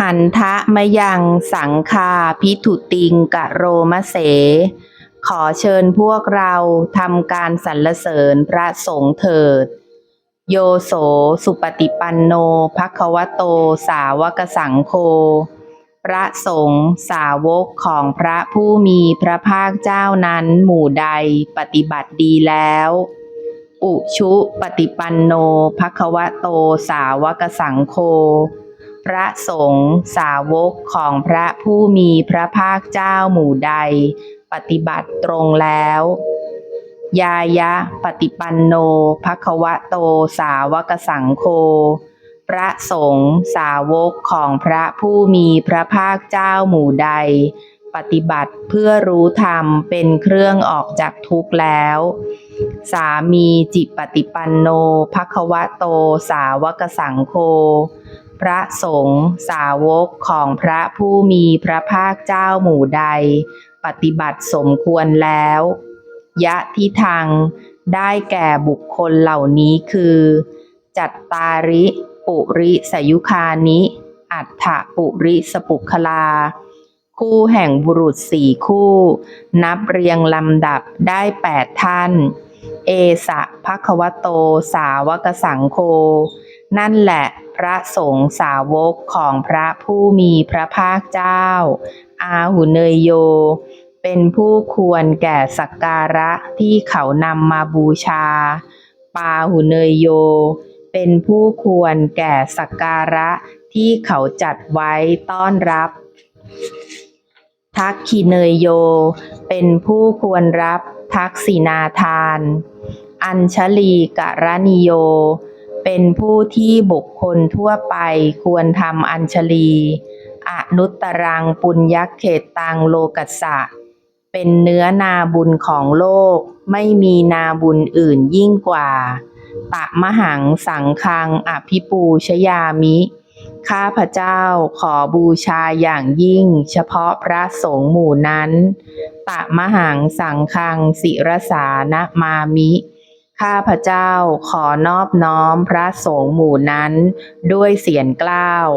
หันทะมะยังสังคาพิถุติงกะโรมะเส ขอเชิญพวกเราทำการสรรเสริญพระสงฆ์เถิด โยโสสุปฏิปันโนภควโตสาวกสังโฆพระสงฆ์สาวกของพระผู้มีพระภาคเจ้านั้นหมู่ใดปฏิบัติดีแล้ว อุชุปฏิปันโนภควโตสาวกสังโฆ พระสงฆ์สาวกของพระผู้มีพระภาคเจ้าหมู่ใด ปฏิบัติตรงแล้ว ยายะปฏิปันโนภควะโตสาวกสังโฆพระสงฆ์สาวกของพระผู้มีพระภาคเจ้าหมู่ใด ปฏิบัติเพื่อรู้ธรรมเป็นเครื่องออกจากทุกข์แล้ว สามีจิปฏิปันโนภควะโตสาวกสังโฆ พระสงฆ์สาวกของพระผู้มีพระภาคเจ้าหมู่ใด ปฏิบัติสมควรแล้ว ยะทิทางได้แก่บุคคลเหล่านี้คือ จัตตาริ ปุริสยุคานิ อัฏฐปุริสปุคลา คู่แห่งบุรุษสี่คู่ นับเรียงลำดับได้แปดท่าน เอสะภควโตสาวกสังโฆนั่นแหละ พระสงฆ์สาวกของพระผู้มีพระภาคเจ้า อาหุเนยโย เป็นผู้ควรแก่สักการะที่เขานำมาบูชา ปาหุเนยโย เป็นผู้ควรแก่สักการะที่เขาจัดไว้ต้อนรับ ทักขิเนยโย เป็นผู้ควรรับทักษินาทาน อัญชลีกะรณิโย เป็นผู้ที่บุคคลทั่วไปควรทำอัญชลี อนุตตรังปุญญเขตตังโลกัสสะ เป็นเนื้อนาบุญของโลก ไม่มีนาบุญอื่นยิ่งกว่า ตะมหังสังคังอภิปูชยามิ ข้าพเจ้าขอบูชาอย่างยิ่ง เฉพาะพระสงฆ์หมู่นั้น ตะมหังสังคังศิรสานะมามิ ข้าพเจ้าขอนอบน้อมพระสงฆ์หมู่นั้นด้วยเสียงกล้าว